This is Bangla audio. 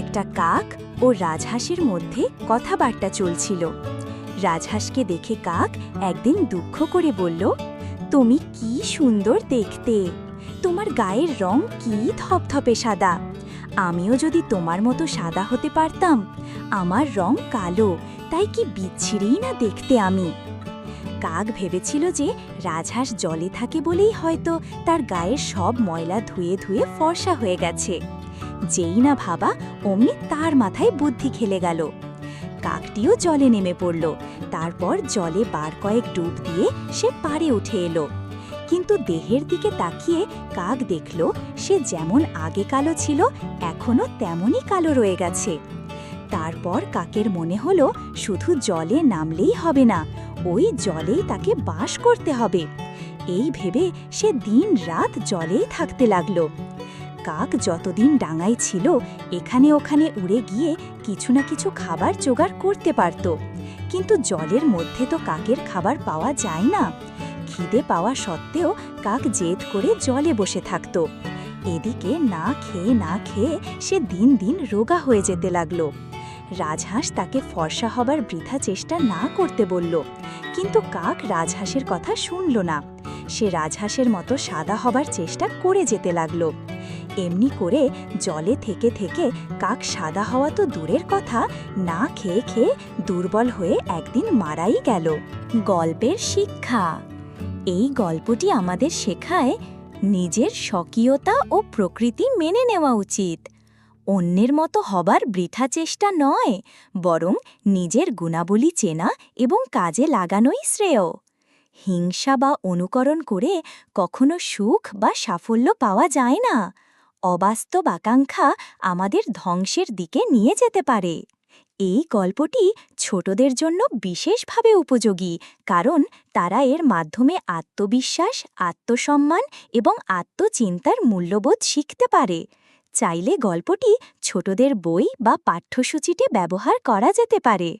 একটা কাক ও রাজহাঁসের মধ্যে কথাবার্তা চলছিল। রাজহাঁসকে দেখে কাক একদিন দুঃখ করে বলল, তুমি কি সুন্দর দেখতে। তোমার গায়ের রং কি ধপধপে সাদা। আমিও যদি তোমার মতো সাদা হতে পারতাম, আমার রং কালো, তাই কি বিচ্ছিরেই না দেখতে আমি? কাক ভেবেছিল যে রাজহাঁস জলে থাকে বলেই হয়তো তার গায়ের সব ময়লা ধুয়ে ধুয়ে ফর্সা হয়ে গেছে। যেই না ভাবা অমনি তার মাথায় বুদ্ধি খেলে গেল। কাকটিও জলে নেমে পড়ল। তারপর জলে বার কয়েক ডুব দিয়ে সে পাড়ে উঠে এলো। কিন্তু দেহের দিকে তাকিয়ে কাক দেখল, সে যেমন আগে কালো ছিল এখনও তেমনই কালো রয়ে গেছে। তারপর কাকের মনে হলো, শুধু জলে নামলেই হবে না, ওই জলেই তাকে বাস করতে হবে। এই ভেবে সে দিন রাত জলেই থাকতে লাগল। কাক যতদিন ডাঙায় ছিল, এখানে ওখানে উড়ে গিয়ে কিছু না কিছু খাবার জোগাড় করতে পারত। কিন্তু জলের মধ্যে তো কাকের খাবার পাওয়া যায় না। খিদে পাওয়া সত্ত্বেও কাক জেদ করে জলে বসে থাকত। এদিকে না খেয়ে না খেয়ে সে দিন দিন রোগা হয়ে যেতে লাগল। রাজহাঁস তাকে ফর্সা হবার বৃথা চেষ্টা না করতে বলল। কিন্তু কাক রাজহাঁসের কথা শুনল না। সে রাজহাঁসের মতো সাদা হবার চেষ্টা করে যেতে লাগল। এমনি করে জলে থেকে থেকে কাক সাদা হওয়া তো দূরের কথা, না খেয়ে খেয়ে দুর্বল হয়ে একদিন মারাই গেল। গল্পের শিক্ষা। এই গল্পটি আমাদের শেখায় নিজের স্বকীয়তা ও প্রকৃতি মেনে নেওয়া উচিত। অন্যের মতো হবার বৃথা চেষ্টা নয়, বরং নিজের গুণাবলী চেনা এবং কাজে লাগানোই শ্রেয়। হিংসা বা অনুকরণ করে কখনো সুখ বা সাফল্য পাওয়া যায় না। অবাস্তব আকাঙ্ক্ষা আমাদের ধ্বংসের দিকে নিয়ে যেতে পারে। এই গল্পটি ছোটদের জন্য বিশেষভাবে উপযোগী, কারণ তারা এর মাধ্যমে আত্মবিশ্বাস, আত্মসম্মান এবং আত্মচিন্তার মূল্যবোধ শিখতে পারে। চাইলে গল্পটি ছোটদের বই বা পাঠ্যসূচিতে ব্যবহার করা যেতে পারে।